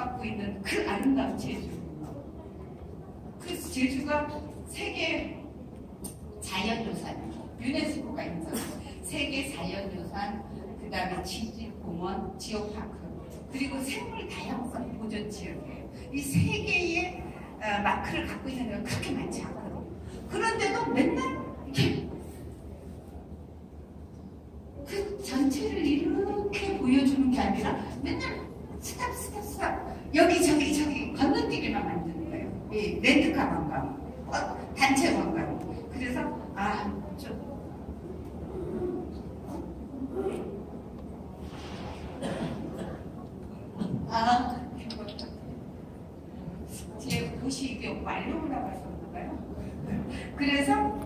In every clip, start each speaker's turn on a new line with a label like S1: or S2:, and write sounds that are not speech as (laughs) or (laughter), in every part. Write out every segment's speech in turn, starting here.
S1: 취급받고 있는 그 아름다운 제주. 그 제주가 세계 자연유산, 유네스코가 인정. 세계 자연유산, 그 다음에 지질공원, 지오파크, 그리고 생물 다양성 보존 지역이에요. 이 세 개의 어, 마크를 갖고 있는 데가 그렇게 많지 않거든. 그런데도 맨날 이렇게 그 전체를 이렇게 보여주는 게 아니라 맨날 스탑 스탑 스탑 여기 저기 저기 건너뛰기만 만드는 거예요. 이 렌트카 관광, 어, 단체 관광. 그래서 아 좀 아, 제 옷이 이게 완료라고 하셨나봐요. 그래서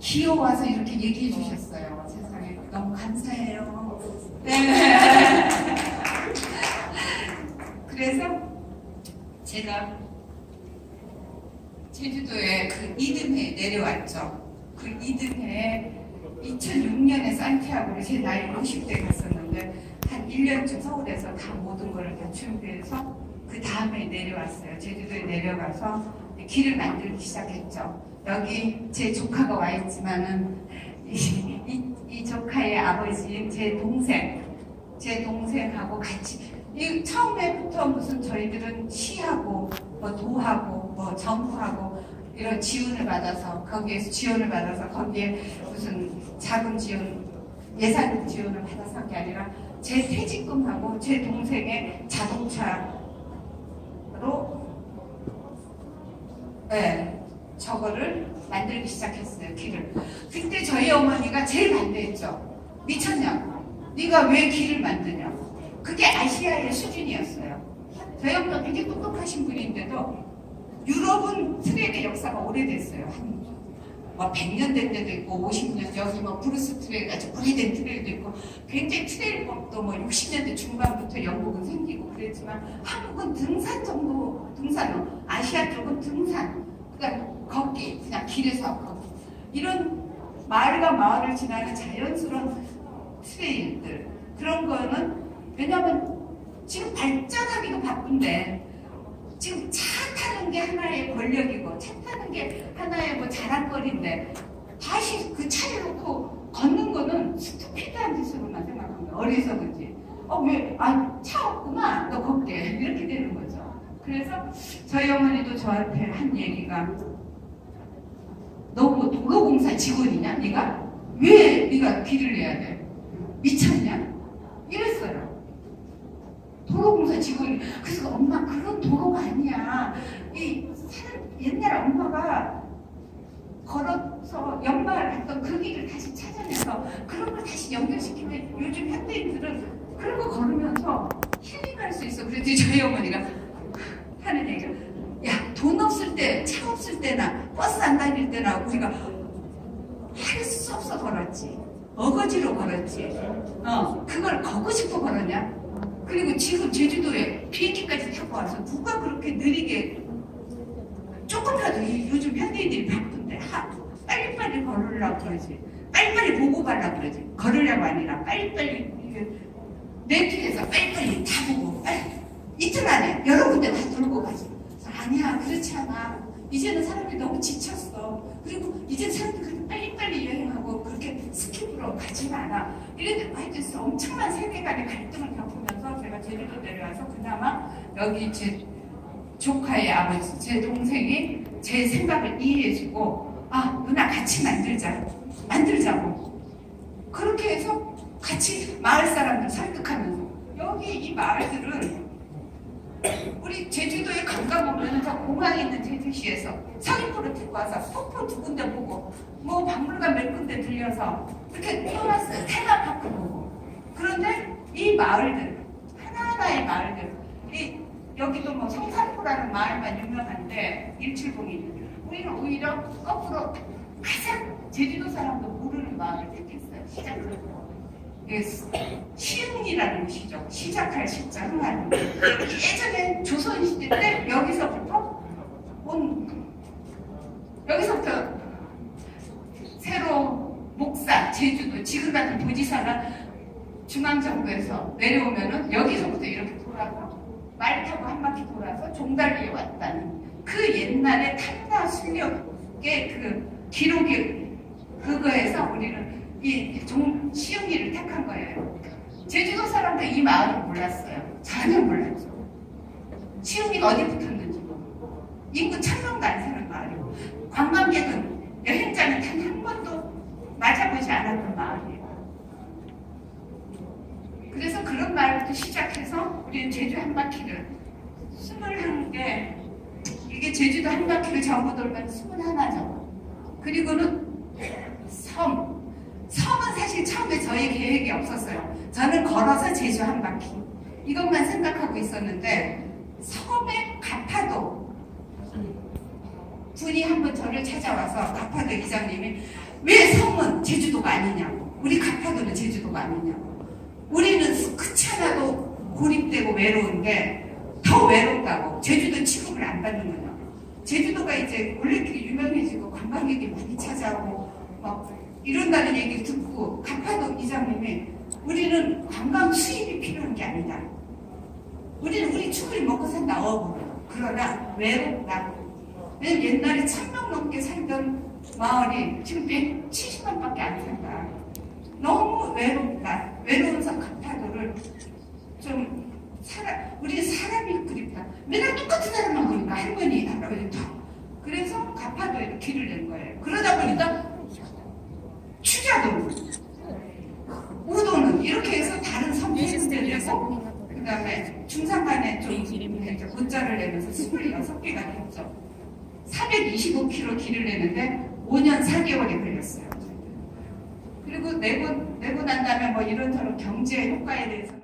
S1: 귀여워서 이렇게 얘기해 주셨어요. 세상에 너무 감사해요. 네. 그래서 제가 제주도에 그 이듬해 내려왔죠. 그 이듬해 2006년에 산티아고를 제 나이 50대 갔었는데 한 1년쯤 서울에서 다 모든 걸 다 준비해서 그 다음에 내려왔어요. 제주도에 내려가서 길을 만들기 시작했죠. 여기 제 조카가 와 있지만은 이, 이, 이 조카의 아버지인 제 동생, 제 동생하고 같이 이 처음에부터 무슨 저희들은 시하고 뭐 도하고 뭐 정부하고 이런 지원을 받아서 거기에서 지원을 받아서 거기에 무슨 자금 지원 예산 지원을 받아서 한 게 아니라 제 퇴직금하고 제 동생의 자동차로 네, 저거를 만들기 시작했어요 길을. 그때 저희 어머니가 제일 반대했죠. 미쳤냐 네가 왜 길을 만드냐 그게 아시아의 수준이었어요 엄마 굉장히 똑똑하신 분인데도 유럽은 트랙의 역사가 오래됐어요 한뭐 100년 된 데도 있고 50년 여기 뭐 브루스 트랙 아주 오래된 트랙도 있고 굉장히 트레일법도 뭐 60년대 중반부터 영국은 생기고 그랬지만 한국은 등산 정도 등산로 아시아 쪽은 등산 그러니까 걷기 그냥 길에서 걷기. 이런 마을과 마을을 지나는 자연스러운 트레일들 그런 거는 왜냐하면 지금 발전하기도 바쁜데 지금 차 타는 게 하나의 권력이고 차 타는 게 하나의 뭐 자랑거리인데 다시 그 차를 놓고 걷는 거는 스투피드한 짓으로만 생각합니다. 어리석은지. 어, 왜? 아, 차 없구나. 너 걷게. (laughs) 이렇게 되는 거죠. 그래서 저희 어머니도 저한테 한 얘기가 너뭐 도로공사 직원이냐? 네가? 왜 네가 길을 내야 돼? 미쳤냐? 이랬어요. 도로공사 직원이 그래서 엄마 그런 도로가 아니야. 이 옛날 엄마가 걸어서 연마를 했던 그 길을 다시 찾아내서 그런 걸 다시 연결시키면 요즘 현대인들은 그런 거 걸으면서 힐링할 수 있어. 그랬더니 저희 어머니가 하는 얘기가 야 돈 없을 때, 차 없을 때나 버스 안 다닐 때나 우리가 할 수 없어 걸었지. 어거지로 걸었지. 어, 그걸 걷고 싶어 걸었냐? 그리고 지금 제주도에 비행기까지 타고 와서 누가 그렇게 느리게 조금이라도 이- 요즘 현대인들이 바쁜데 하, 빨리빨리 걸으려고 그러지. 빨리빨리 보고 가려고 그러지. 걸으려고 아니라 빨리빨리 렌트해서 빨리빨리 다 보고 빨리. 이틀 안에 여러 군데 다 돌고 가지. 아니야 그렇지 않아. 이제는 사람들이 너무 지쳤어. 그리고 이제 사람들이 빨리빨리 여행하고 그렇게 스킵으로 가지 않아 이랬는데 하여튼 엄청난 세계관의 갈등을 겪으면서 제가 제주도 내려와서 그나마 여기 제 조카의 아버지, 제 동생이 제 생각을 이해해주고 아 누나 같이 만들자. 만들자고. 그렇게 해서 같이 마을 사람들 설득하면서 여기 이 마을들은 우리 제주도에 관광 오면 저 공항에 있는 제주시에서 서귀포를 타고 와서 폭포 두 군데 보고 뭐 박물관 몇 군데 들려서 이렇게 떠났어요. 테마파크 보고. 그런데 이 마을들 하나하나의 마을들 이 여기도 뭐 성산포라는 마을만 유명한데 일출봉이 우리는 오히려 거꾸로 가장 제주도 사람도 모르는 마을을 택했어요. 시작으로 시흥이라는 곳이죠. 시작할 시자 흥한 예전에 조선시대 때 여기서부터 온 여기서부터 새로 목사 제주도 지금 같은 도지사나 중앙정부에서 내려오면은 여기서 돌아서 말 타고 한 바퀴 돌아서 종달리에 왔다는 그 옛날의 탐나 실력의 그 기록이 그거에서 우리는 이 종, 시흥리를 택한 거예요. 제주도 사람들 이 마을을 몰랐어요. 전혀 몰랐죠. 시흥리가 어디 붙었는지 모르고 인구 천 명도 안 사는 마을이고 관광객은 여행자는 단 한 번도 맞아보지 않았던 마을이에요. 그래서 그런 말부터 시작해서 우리는 제주 한 바퀴를 스물한 개 이게 제주도 한 바퀴를 전부 돌면 스물하나죠. 그리고는 섬 섬은 사실 저희 계획이 없었어요. 저는 걸어서 제주 한 바퀴. 이것만 생각하고 있었는데 섬의 가파도 분이 한 번 저를 찾아와서 가파도 이장님이 왜 섬은 제주도가 아니냐고. 우리 가파도는 제주도가 아니냐고. 우리는 그찮아도 고립되고 외로운데 더 외롭다고. 제주도 취급을 안 받는 거냐 제주도가 이제 올레길이 유명해지고 관광객이 많이 찾아오고 막 이런다는 얘기를 듣고 가파도 이장님이 우리는 관광 수입이 필요한 게 아니다 우리는 우리 죽을 먹고 산다 어부 그러나 외롭다 옛날에 천명 넘게 살던 마을이 지금 170만 밖에 안 산다. 너무 외롭다. 외로워서 가파도를 좀 사람, 우리 사람이 그립다. 맨날 똑같은 사람만 보니까 할머니, 할아버지 다. 그래서 가파도에 길을 낸 거예요. 그러다 보니까 추자도, 우도는 이렇게 해서 다른 내고 그 다음에 중산간에 좀 문자를 내면서 26개가 됐죠. 425km 길을 내는데 5년 4개월이 걸렸어요. 그리고 내고, 내고 난 다음에 뭐 이런저런 경제 효과에 대해서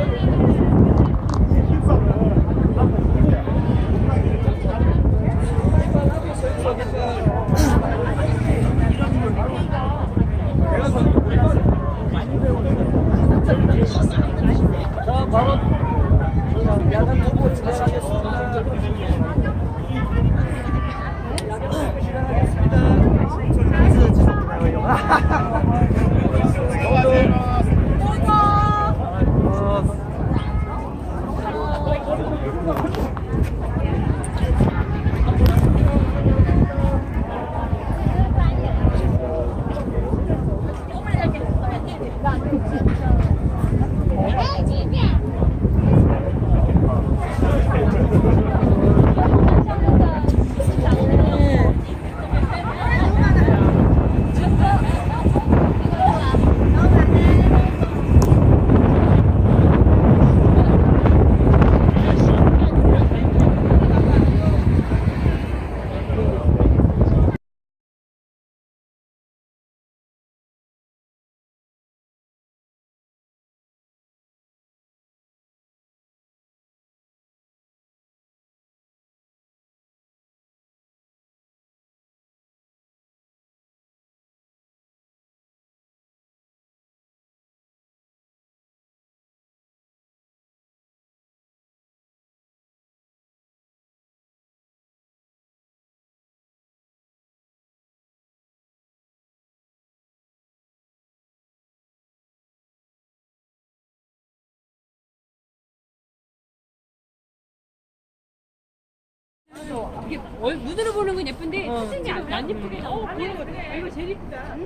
S1: 는
S2: 자,
S3: 이게 얼- 눈으로 보는 건 예쁜데
S2: 어.
S3: 사진이 안, 안 예쁘게 나와. 거 이거 제일 예쁘다.